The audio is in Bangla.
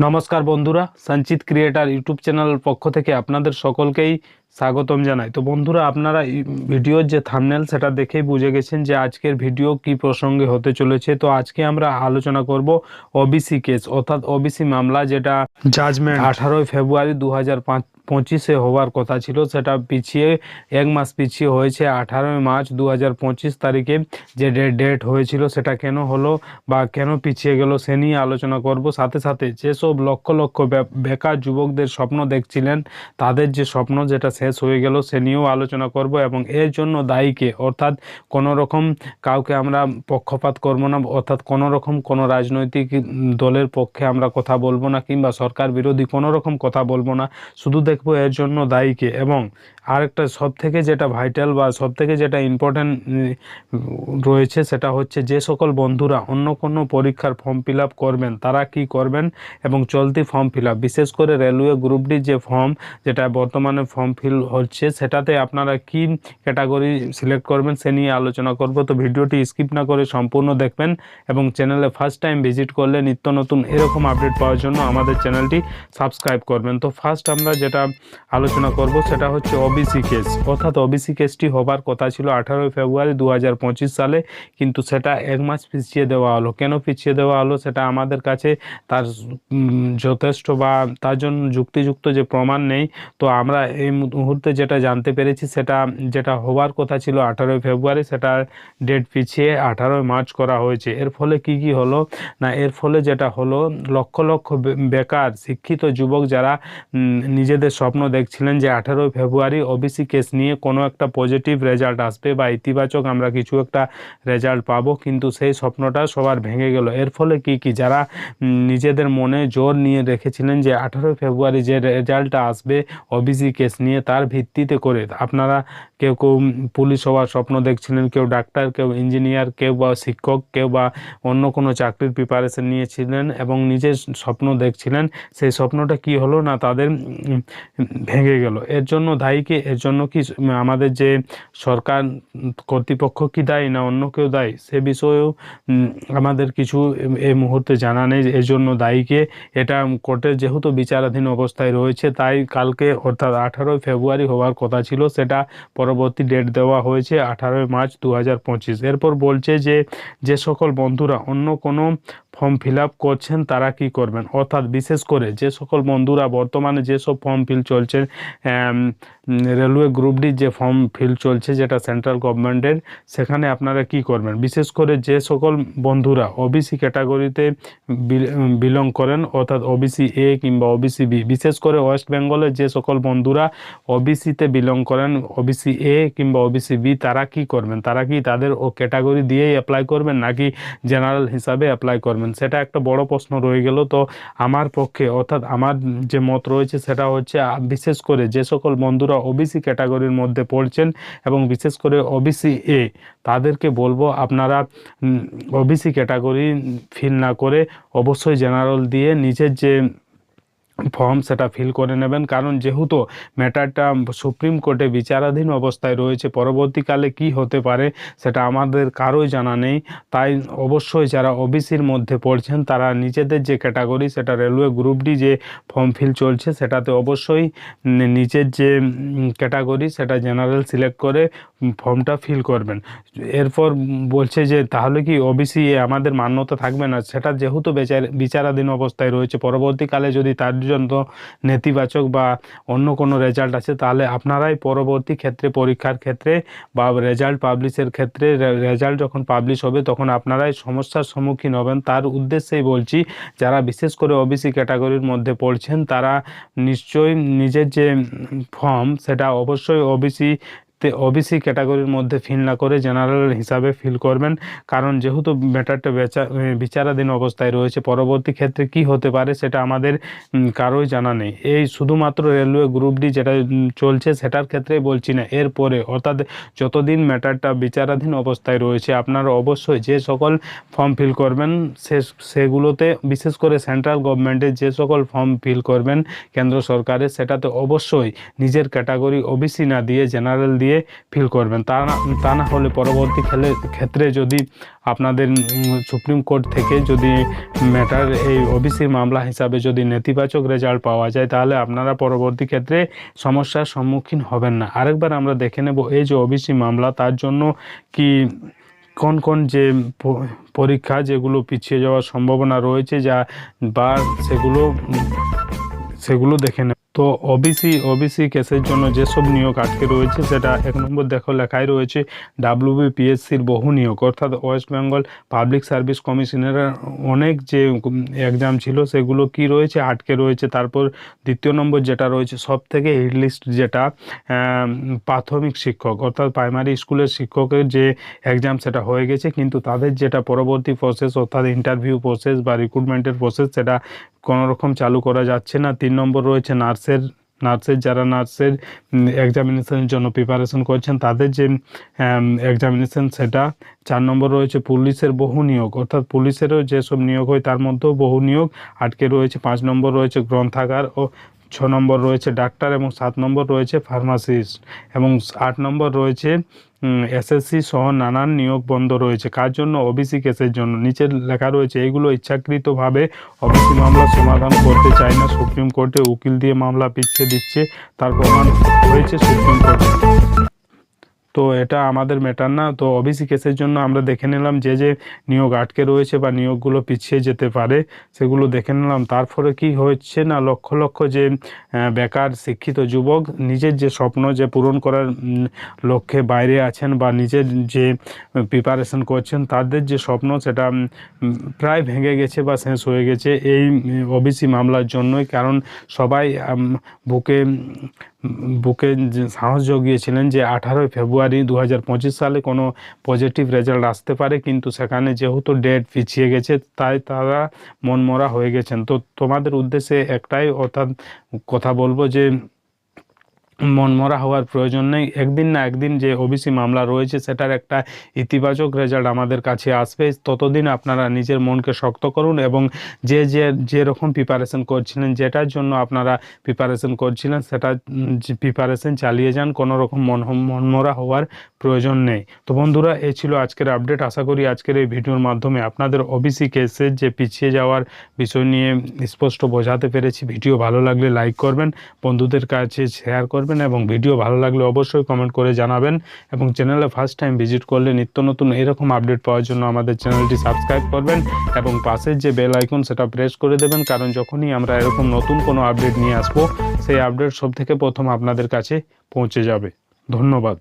নমস্কার বন্ধুরা সঞ্চিত ক্রিয়েটার ইউটিউব চ্যানেলের পক্ষ থেকে আপনাদের সকলকেই স্বাগতম জানাই। তো বন্ধুরা আপনারা ভিডিওর যে থামনেল সেটা দেখেই বুঝে গেছেন যে আজকের ভিডিও কি প্রসঙ্গে হতে চলেছে। তো আজকে আমরা আলোচনা করব ওবিসি কেস অর্থাৎ ওবিসি মামলা যেটা জাজমেন্ট আঠারোই ফেব্রুয়ারি দু হাজার পাঁচ পঁচিশে হওয়ার কথা ছিল, সেটা পিছিয়ে এক মাস পিছিয়ে হয়েছে। আঠারোই মার্চ দু হাজার পঁচিশ তারিখে যে ডেট হয়েছিল, সেটা কেন হলো বা কেন পিছিয়ে গেল, সে নিয়ে আলোচনা করব। সাথে সাথে যেসব লক্ষ লক্ষ বেকার যুবকদের স্বপ্ন দেখছিলেন, তাদের যে স্বপ্ন যেটা শেষ হয়ে গেল, সে নিয়েও আলোচনা করব এবং এর জন্য দায়ীকে, অর্থাৎ কোনো রকম কাউকে আমরা পক্ষপাত করব না, অর্থাৎ কোনো রকম কোনো রাজনৈতিক দলের পক্ষে আমরা কথা বলব না কিংবা সরকার বিরোধী কোনো রকম কথা বলব না। শুধু দেখব এর জন্য দায়ীকে এবং আরেকটা সব থেকে যেটা ভাইটাল বা সব থেকে যেটা ইম্পর্ট্যান্ট রয়েছে সেটা হচ্ছে যে সকল বন্ধুরা অন্য কোনো পরীক্ষার ফর্ম ফিল করবেন, তারা কি করবেন এবং চলতি ফর্ম ফিল বিশেষ করে রেলওয়ে গ্রুপ ডি যে ফর্ম যেটা বর্তমানে ফর্ম ফিল হচ্ছে, সেটাতে আপনারা কি ক্যাটাগরি সিলেক্ট করবেন সে নিয়ে আলোচনা করব। তো ভিডিওটি স্কিপ না করে সম্পূর্ণ দেখবেন এবং চ্যানেলে ফার্স্ট টাইম ভিজিট করলে নিত্য নতুন এরকম আপডেট পাওয়ার জন্য আমাদের চ্যানেলটি সাবস্ক্রাইব করবেন। তো ফার্স্ট আমরা যেটা আলোচনা করব, সেটা হচ্ছে ওবিসি কেস অর্থাৎ ওবিসি কেসটি হবার কথা ছিল আঠারোই ফেব্রুয়ারি দু হাজার পঁচিশ সালে, কিন্তু সেটা এক মাস পিছিয়ে দেওয়া হলো। কেন পিছিয়ে দেওয়া হলো? সেটা আমাদের কাছে তার যথেষ্ট বা তার জন্য যুক্তিযুক্ত যে প্রমাণ নেই। তো আমরা এই মুহূর্তে যেটা জানতে পেরেছি, সেটা, যেটা হওয়ার কথা ছিল আঠারোই ফেব্রুয়ারি সেটা ডেট পিছিয়ে আঠারোই মার্চ করা হয়েছে। এর ফলে কি কি হলো? না, এর ফলে যেটা হলো, লক্ষ লক্ষ বেকার, শিক্ষিত যুবক যারা নিজেদের স্বপ্ন দেখছিলেন যে আঠারোই ফেব্রুয়ারি ওবিসি কেস নিয়ে কোনো একটা পজিটিভ রেজাল্ট আসবে বা ইতিবাচক আমরা কিছু একটা রেজাল্ট পাবো, কিন্তু সেই স্বপ্নটা সবার ভেঙে গেল। এর ফলে কি কি? যারা নিজেদের মনে জোর নিয়ে রেখেছিলেন যে আঠারোই ফেব্রুয়ারি যে রেজাল্টটা আসবে ওবিসি কেস নিয়ে, তার ভিত্তিতে করে, আপনারা কেউ কেউ পুলিশ হওয়ার স্বপ্ন দেখছিলেন, কেউ ডাক্তার, কেউ ইঞ্জিনিয়ার কেউ বা শিক্ষক, কেউ বা অন্য কোনো চাকরির প্রিপারেশন নিয়েছিলেন এবং নিজের স্বপ্ন দেখছিলেন, সেই স্বপ্নটা কি হলো না তাদের ভেঙে গেল। এর জন্য দায়ীকে এর জন্য কি আমাদের যে সরকার কর্তৃপক্ষ কি দায়ী না অন্য কেউ দায়ী? সে বিষয়েও আমাদের কিছু এই মুহূর্তে জানা নেই এর জন্য দায়ীকে এটা কোর্টের যেহেতু বিচারাধীন অবস্থায় রয়েছে, তাই কালকে অর্থাৎ আঠারোই ফেব্রুয়ারি হওয়ার কথা ছিল, সেটা পরবর্তী ডেট দেওয়া হয়েছে আঠারোই মার্চ দু হাজার পঁচিশ। এরপর বলছে যে যে সকল বন্ধুরা, অন্য কোনো ফর্ম ফিল করছেন, তারা কি করবেন? অর্থাৎ বিশেষ করে যে সকল বন্ধুরা বর্তমানে যেসব ফর্ম ফিল চলছে রেলওয়ে গ্রুপ ডি যে ফর্ম ফিল চলছে যেটা সেন্ট্রাল গভর্নমেন্টের সেখানে আপনারা কি করবেন? বিশেষ করে যে সকল বন্ধুরা ওবিসি ক্যাটাগরিতে বিলং করেন, অর্থাৎ ওবিসি এ কিংবা ওবিসি বি বিশেষ করে ওয়েস্ট বেঙ্গলে যে সকল বন্ধুরা ওবিসিতে বিলং করেন ওবিসি এ কিংবা ওবিসি বি তারা কি করবেন? তারা কি তাদের ও ক্যাটাগরি দিয়েই অ্যাপ্লাই করবেন, নাকি জেনারেল হিসাবে অ্যাপ্লাই করবেন? সেটা একটা বড় প্রশ্ন রয়ে গেল। তো আমার পক্ষে অর্থাৎ আমার যে মত রয়েছে সেটা হচ্ছে বিশেষ করে যে সকল বন্ধুরা ওবিসি ক্যাটাগরির মধ্যে পড়ছেন এবং বিশেষ করে ওবিসি এ তাদেরকে বলব আপনারা ওবিসি ক্যাটাগরি ফিল না করে অবশ্যই জেনারেল দিয়ে নিজের যে ফর্ম সেটা ফিল করে নেবেন। কারণ যেহেতু ম্যাটারটা সুপ্রিম কোর্টে বিচারাধীন অবস্থায় রয়েছে, পরবর্তীকালে কি হতে পারে সেটা আমাদের কারোই জানা নেই। তাই অবশ্যই যারা ওবিসির মধ্যে পড়ছেন, তারা নিজেদের যে ক্যাটাগরি সেটা রেলওয়ে গ্রুপ ডি যে ফর্ম ফিল চলছে, সেটাতে অবশ্যই নিজের যে ক্যাটাগরি সেটা জেনারেল সিলেক্ট করে ফর্মটা ফিল করবেন। এরপর বলছে যে, তাহলে কি ওবিসি আমাদের মান্যতা থাকবে না? সেটা যেহেতু বিচার, বিচারাধীন অবস্থায় রয়েছে, পরবর্তীকালে যদি তার জন্য নেতিবাচক বা অন্য কোনো রেজাল্ট আছে তাহলে আপনারাই পরবর্তী ক্ষেত্রে, পরীক্ষার ক্ষেত্রে বা রেজাল্ট পাবলিশের ক্ষেত্রে রেজাল্ট যখন পাবলিশ হবে, তখন আপনারাই সমস্যার সম্মুখীন হবেন। তার উদ্দেশ্যেই বলছি, যারা বিশেষ করে ওবিসি ক্যাটাগরির মধ্যে পড়ছেন, তারা নিশ্চয়ই নিজের যে ফর্ম, সেটা অবশ্যই ওবিসি তে ওবিসি ক্যাটাগরির মধ্যে ফিল না করে জেনারেল হিসাবে ফিল করবেন। কারণ যেহেতু ম্যাটারটা বেচা বিচারাধীন অবস্থায় রয়েছে, পরবর্তী ক্ষেত্রে কি হতে পারে সেটা আমাদের কারোই জানা নেই। এই শুধুমাত্র রেলওয়ে গ্রুপ ডি যেটা চলছে সেটার ক্ষেত্রেই বলছি না। এরপরে অর্থাৎ যতদিন ম্যাটারটা বিচারাধীন অবস্থায় রয়েছে, আপনারা অবশ্যই যে সকল ফর্ম ফিল করবেন, সে, সেগুলোতে বিশেষ করে সেন্ট্রাল গভর্নমেন্টের যে সকল ফর্ম ফিল করবেন, কেন্দ্র সরকারের, সেটাতে অবশ্যই নিজের ক্যাটাগরি ওবিসি না দিয়ে জেনারেল দিয়ে দিয়ে ফিল করবেন। তা না তা না হলে পরবর্তী খেলে, ক্ষেত্রে যদি আপনাদের সুপ্রিম কোর্ট থেকে যদি ম্যাটার এই ওবিসি মামলা হিসাবে যদি নেতিবাচক রেজাল্ট পাওয়া যায়, তাহলে আপনারা পরবর্তী ক্ষেত্রে সমস্যার সম্মুখীন হবেন না। আরেকবার আমরা দেখে নেব এই যে ওবিসি মামলা, তার জন্য কি, কোন কোন যে পরীক্ষা যেগুলো পিছিয়ে যাওয়ার সম্ভাবনা রয়েছে, যা, বা সেগুলো সেগুলো দেখে নেব। তো ওবিসি ওবিসি কেসের জন্য যেসব নিয়োগ আটকে রয়েছে, সেটা এক নম্বর দেখো লেখাই রয়েছে ডাব্লিউবিপিএসসির বহু নিয়োগ। অর্থাৎ ওয়েস্ট বেঙ্গল পাবলিক সার্ভিস কমিশনের অনেক যে এক্সাম ছিল, সেগুলো কি রয়েছে, আটকে রয়েছে। তারপর দ্বিতীয় নম্বর যেটা রয়েছে সব থেকে হিট লিস্ট যেটা প্রাথমিক শিক্ষক, অর্থাৎ প্রাইমারি স্কুলের শিক্ষকের যে এক্সাম সেটা হয়ে গেছে। কিন্তু তাদের যেটা পরবর্তী প্রসেস অর্থাৎ ইন্টারভিউ প্রসেস বা রিক্রুটমেন্টের প্রসেস সেটা কোনো রকম চালু করা যাচ্ছে না। তিন নম্বর রয়েছে নার্সের নার্সের যারা নার্সের এক্সামিনেশনের জন্য প্রিপারেশন করছেন, তাদের যে এক্সামিনেশন সেটা চার নম্বর রয়েছে পুলিশের বহু নিয়োগ। অর্থাৎ পুলিশেরও যেসব নিয়োগ হয়, তার মধ্যেও বহু নিয়োগ আটকে রয়েছে। পাঁচ নম্বর রয়েছে গ্রন্থাগার ও ছ নম্বর রয়েছে ডাক্তার এবং সাত নম্বর রয়েছে ফার্মাসিস্ট এবং আট নম্বর রয়েছে এসএসসি সহ নানান নিয়োগ বন্ধ রয়েছে। কার জন্য? ওবিসি কেসের জন্য। নিচে লেখা রয়েছে, এগুলো ইচ্ছাকৃতভাবে ওবিসি মামলা সমাধান করতে চায় না। সুপ্রিম কোর্টে উকিল দিয়ে মামলা পিছিয়ে দিচ্ছে। তার প্রমাণ হয়েছে সুপ্রিম কোর্টে। তো এটা আমাদের ম্যাটার না। তো ওবিসি কেসের জন্য আমরা দেখে নিলাম যে যে নিয়োগ আটকে রয়েছে বা নিয়োগগুলো পিছিয়ে যেতে পারে, সেগুলো দেখে নিলাম। তারপরে কি হচ্ছে না, লক্ষ লক্ষ যে বেকার, শিক্ষিত যুবক নিজের যে স্বপ্ন যে পূরণ করার লক্ষ্যে বাইরে আছেন বা নিজের যে প্রিপারেশন করছেন, তাদের যে স্বপ্ন সেটা প্রায় ভেঙে গেছে বা শেষ হয়ে গেছে। এই ওবিসি মামলার জন্যই। কারণ সবাই বুকে বুকে সাহস জগিয়েছিলেন যে আঠারোই ফেব্রুয়ারি দু হাজার পঁচিশ সালে কোনো পজিটিভ রেজাল্ট আসতে পারে, কিন্তু সেখানে যেহেতু ডেট পিছিয়ে গেছে, তাই তারা মনমরা হয়ে গেছেন। তো তোমাদের উদ্দেশ্যে একটাই অর্থাৎ কথা বলব যে মনমরা হওয়ার প্রয়োজন নেই। একদিন না একদিন যে ওবিসি মামলা রয়েছে, সেটার একটা ইতিবাচক রেজাল্ট আমাদের কাছে আসবে। ততদিন আপনারা নিজের মনকে শক্ত করুন এবং যে যে যেরকম প্রিপারেশন করছিলেন, যেটার জন্য আপনারা প্রিপারেশন করছিলেন, সেটা প্রিপারেশন চালিয়ে যান। কোনো রকম মন, মনমরা হওয়ার প্রয়োজন নেই। তো বন্ধুরা, এ ছিল আজকের আপডেট আশা করি আজকের এই ভিডিওর মাধ্যমে আপনাদের ওবিসি কেসের যে পিছিয়ে যাওয়ার বিষয় নিয়ে স্পষ্ট বোঝাতে পেরেছি। ভিডিও ভালো লাগলে লাইক করবেন। বন্ধুদের কাছে শেয়ার করবেন এবং ভিডিও ভালো লাগলে অবশ্যই কমেন্ট করে জানাবেন এবং চ্যানেলে ফার্স্ট টাইম ভিজিট করলে নিত্য নতুন এরকম আপডেট পাওয়ার জন্য আমাদের চ্যানেলটি সাবস্ক্রাইব করবেন এবং পাশের যে বেল আইকন সেটা প্রেস করে দেবেন। কারণ যখনই আমরা এরকম নতুন কোনো আপডেট নিয়ে আসব, সেই আপডেট সব থেকে প্রথম আপনাদের কাছে পৌঁছে যাবে। ধন্যবাদ।